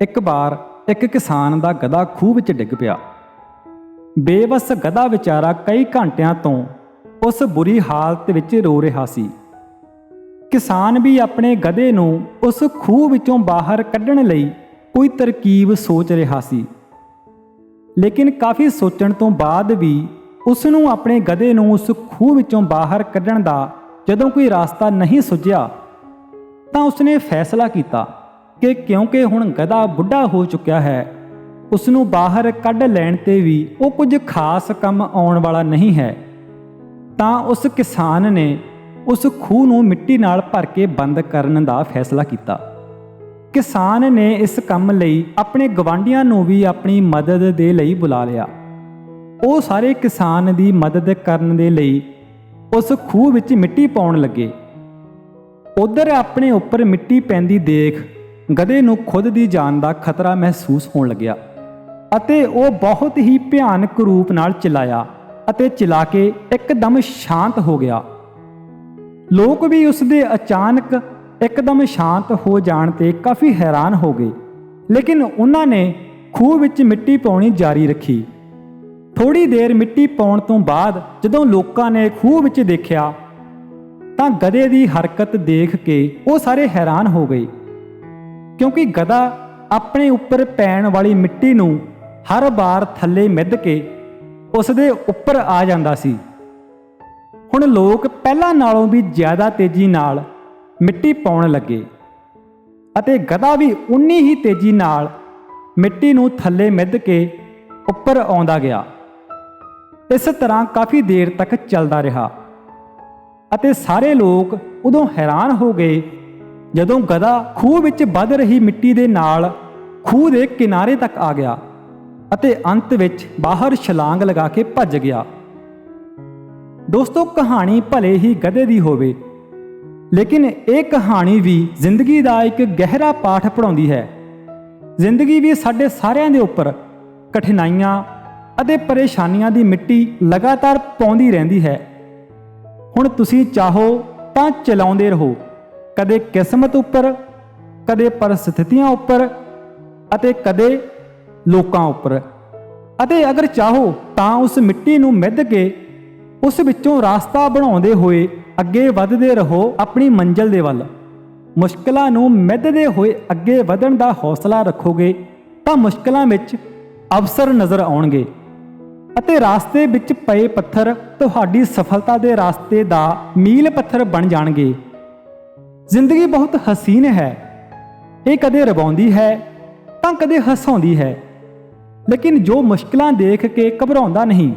ਇੱਕ ਵਾਰ ਇੱਕ ਕਿਸਾਨ ਦਾ ਗਧਾ ਖੂਹ ਵਿੱਚ ਡਿੱਗ ਪਿਆ। ਬੇਵਸ ਗਧਾ ਵਿਚਾਰਾ ਕਈ ਘੰਟਿਆਂ ਤੋਂ ਉਸ ਬੁਰੀ ਹਾਲਤ ਵਿੱਚ ਰੋ ਰਿਹਾ ਸੀ। ਕਿਸਾਨ ਵੀ ਆਪਣੇ ਗਧੇ ਨੂੰ ਉਸ ਖੂਹ ਵਿੱਚੋਂ ਬਾਹਰ ਕੱਢਣ ਲਈ ਕੋਈ ਤਰਕੀਬ ਸੋਚ ਰਿਹਾ ਸੀ। ਲੇਕਿਨ ਕਾਫੀ ਸੋਚਣ ਤੋਂ ਬਾਅਦ ਵੀ ਉਸ ਨੂੰ ਆਪਣੇ ਗਧੇ ਨੂੰ ਉਸ ਖੂਹ ਵਿੱਚੋਂ ਬਾਹਰ ਕੱਢਣ ਦਾ ਜਦੋਂ ਕੋਈ ਰਾਸਤਾ ਨਹੀਂ ਸੁਝਿਆ ਤਾਂ ਉਸਨੇ ਫੈਸਲਾ ਕੀਤਾ। ਕਿ ਕਿਉਂਕਿ ਹੁਣ ਗਧਾ ਬੁੱਢਾ ਹੋ ਚੁੱਕਿਆ ਹੈ ਉਸ ਨੂੰ ਬਾਹਰ ਕੱਢ ਲੈਣ ਤੇ ਵੀ ਉਹ ਕੁਝ ਖਾਸ ਕੰਮ ਆਉਣ ਵਾਲਾ ਨਹੀਂ ਹੈ। ਤਾਂ ਉਸ ਕਿਸਾਨ ਨੇ ਉਸ ਖੂਹ ਨੂੰ ਮਿੱਟੀ ਨਾਲ ਭਰ ਕੇ ਬੰਦ ਕਰਨ ਦਾ ਫੈਸਲਾ ਕੀਤਾ। ਕਿਸਾਨ ਨੇ ਇਸ ਕੰਮ ਲਈ ਆਪਣੇ ਗਵਾਂਢੀਆਂ ਨੂੰ ਵੀ ਆਪਣੀ ਮਦਦ ਦੇ ਲਈ ਬੁਲਾ ਲਿਆ। ਉਹ ਸਾਰੇ ਕਿਸਾਨ ਦੀ ਮਦਦ ਕਰਨ ਦੇ ਲਈ ਉਸ ਖੂਹ ਵਿੱਚ ਮਿੱਟੀ ਪਾਉਣ ਲੱਗੇ। ਉਧਰ ਆਪਣੇ ਉੱਪਰ ਮਿੱਟੀ ਪੈਂਦੀ ਦੇਖ ਗਧੇ ਨੂੰ ਖੁਦ ਦੀ ਜਾਨ ਦਾ ਖਤਰਾ ਮਹਿਸੂਸ ਹੋਣ ਲੱਗਿਆ ਅਤੇ ਉਹ ਬਹੁਤ ਹੀ ਭਿਆਨਕ ਰੂਪ ਨਾਲ ਚਿਲਾਇਆ ਅਤੇ ਚਿਲਾ ਕੇ ਇੱਕਦਮ ਸ਼ਾਂਤ ਹੋ ਗਿਆ। ਲੋਕ ਵੀ ਉਸ ਦੇ ਅਚਾਨਕ ਇੱਕਦਮ ਸ਼ਾਂਤ ਹੋ ਜਾਣ ਤੇ ਕਾਫੀ ਹੈਰਾਨ ਹੋ ਗਏ, ਲੇਕਿਨ ਉਹਨਾਂ ਨੇ ਖੂਹ ਵਿੱਚ ਮਿੱਟੀ ਪਾਉਣੀ ਜਾਰੀ ਰੱਖੀ। ਥੋੜੀ ਦੇਰ ਮਿੱਟੀ ਪਾਉਣ ਤੋਂ ਬਾਅਦ ਜਦੋਂ ਲੋਕਾਂ ਨੇ ਖੂਹ ਵਿੱਚ ਦੇਖਿਆ ਤਾਂ ਗਧੇ ਦੀ ਹਰਕਤ ਦੇਖ ਕੇ ਉਹ ਸਾਰੇ ਹੈਰਾਨ ਹੋ ਗਏ। ਕਿਉਂਕਿ ਗਧਾ ਆਪਣੇ ਉੱਪਰ ਪੈਣ ਵਾਲੀ ਮਿੱਟੀ ਨੂੰ ਹਰ ਵਾਰ ਥੱਲੇ ਮਿੱਧ ਕੇ ਉਸ ਦੇ ਉੱਪਰ ਆ ਜਾਂਦਾ ਸੀ। ਹੁਣ ਲੋਕ ਪਹਿਲਾਂ ਨਾਲੋਂ ਵੀ ਜ਼ਿਆਦਾ ਤੇਜ਼ੀ ਨਾਲ ਮਿੱਟੀ ਪਾਉਣ ਲੱਗੇ ਅਤੇ ਗਧਾ ਵੀ ਉਨੀ ਹੀ ਤੇਜ਼ੀ ਨਾਲ ਮਿੱਟੀ ਨੂੰ ਥੱਲੇ ਮਿੱਧ ਕੇ ਉੱਪਰ ਆਉਂਦਾ ਗਿਆ। ਇਸ ਤਰ੍ਹਾਂ ਕਾਫੀ ਦੇਰ ਤੱਕ ਚੱਲਦਾ ਰਿਹਾ ਅਤੇ ਸਾਰੇ ਲੋਕ ਉਦੋਂ ਹੈਰਾਨ ਹੋ ਗਏ ਜਦੋਂ ਗਧਾ ਖੂਹ ਵਿੱਚ ਵੱਧ ਰਹੀ ਮਿੱਟੀ ਦੇ ਨਾਲ ਖੂਹ ਦੇ ਕਿਨਾਰੇ ਤੱਕ ਆ ਗਿਆ ਅਤੇ ਅੰਤ ਵਿੱਚ ਬਾਹਰ ਛਲਾਂਗ ਲਗਾ ਕੇ ਭੱਜ ਗਿਆ। ਦੋਸਤੋ, ਕਹਾਣੀ ਭਲੇ ਹੀ ਗਧੇ ਦੀ ਹੋਵੇ, ਲੇਕਿਨ ਇਹ ਕਹਾਣੀ ਵੀ ਜ਼ਿੰਦਗੀ ਦਾ ਇੱਕ ਗਹਿਰਾ ਪਾਠ ਪੜਾਉਂਦੀ ਹੈ। ਜ਼ਿੰਦਗੀ ਵੀ ਸਾਡੇ ਸਾਰਿਆਂ ਦੇ ਉੱਪਰ ਕਠਿਨਾਈਆਂ ਅਤੇ ਪਰੇਸ਼ਾਨੀਆਂ ਦੀ ਮਿੱਟੀ ਲਗਾਤਾਰ ਪਾਉਂਦੀ ਰਹਿੰਦੀ ਹੈ। ਹੁਣ ਤੁਸੀਂ ਚਾਹੋ ਤਾਂ ਚਲਾਉਂਦੇ ਰਹੋ। ਕਦੇ ਕਿਸਮਤ ਉੱਪਰ, ਕਦੇ ਪਰਿਸਥਿਤੀਆਂ ਉੱਪਰ ਅਤੇ ਕਦੇ ਲੋਕਾਂ ਉੱਪਰ। ਅਤੇ ਅਗਰ ਚਾਹੋ ਤਾਂ ਉਸ ਮਿੱਟੀ ਨੂੰ ਮਿੱਧ ਕੇ ਉਸ ਵਿੱਚੋਂ ਰਾਸਤਾ ਬਣਾਉਂਦੇ ਹੋਏ ਅੱਗੇ ਵਧਦੇ ਰਹੋ ਆਪਣੀ ਮੰਜ਼ਲ ਦੇ ਵੱਲ। ਮੁਸ਼ਕਲਾਂ ਨੂੰ ਮਿੱਧਦੇ ਹੋਏ ਅੱਗੇ ਵਧਣ ਦਾ ਹੌਸਲਾ ਰੱਖੋਗੇ ਤਾਂ ਮੁਸ਼ਕਲਾਂ ਵਿੱਚ ਅਵਸਰ ਨਜ਼ਰ ਆਉਣਗੇ। ਅਤੇ ਰਾਸਤੇ ਵਿੱਚ ਪਏ ਪੱਥਰ ਤੁਹਾਡੀ ਸਫਲਤਾ ਦੇ ਰਾਸਤੇ ਦਾ ਮੀਲ ਪੱਥਰ ਬਣ ਜਾਣਗੇ। ਜ਼ਿੰਦਗੀ ਬਹੁਤ ਹਸੀਨ ਹੈ। ਇਹ ਕਦੇ ਰਵਾਉਂਦੀ ਹੈ, ਤਾਂ ਕਦੇ ਹਸਾਉਂਦੀ ਹੈ। ਲੇਕਿਨ ਜੋ ਮੁਸ਼ਕਲਾਂ ਦੇਖ ਕੇ ਘਬਰਾਉਂਦਾ ਨਹੀਂ,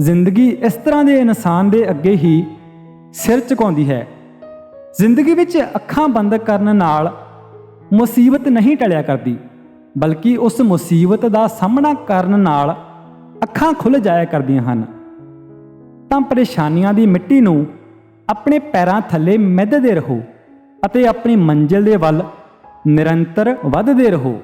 ਜ਼ਿੰਦਗੀ ਇਸ ਤਰ੍ਹਾਂ ਦੇ ਇਨਸਾਨ ਦੇ ਅੱਗੇ ਹੀ ਸਿਰ ਝੁਕਾਉਂਦੀ ਹੈ। ਜ਼ਿੰਦਗੀ ਵਿੱਚ ਅੱਖਾਂ ਬੰਦ ਕਰਨ ਨਾਲ ਮੁਸੀਬਤ ਨਹੀਂ ਟਲਿਆ ਕਰਦੀ, ਬਲਕਿ ਉਸ ਮੁਸੀਬਤ ਦਾ ਸਾਹਮਣਾ ਕਰਨ ਨਾਲ ਅੱਖਾਂ ਖੁੱਲ ਜਾਇਆ ਕਰਦੀਆਂ ਹਨ। ਤਾਂ ਪਰੇਸ਼ਾਨੀਆਂ ਦੀ ਮਿੱਟੀ ਨੂੰ ਆਪਣੇ ਪੈਰਾਂ ਥੱਲੇ ਮਿੱਧਦੇ ਰਹੋ। ਅਤੇ ਆਪਣੀ ਮੰਜ਼ਿਲ ਦੇ ਵੱਲ ਨਿਰੰਤਰ ਵਧਦੇ ਰਹੋ।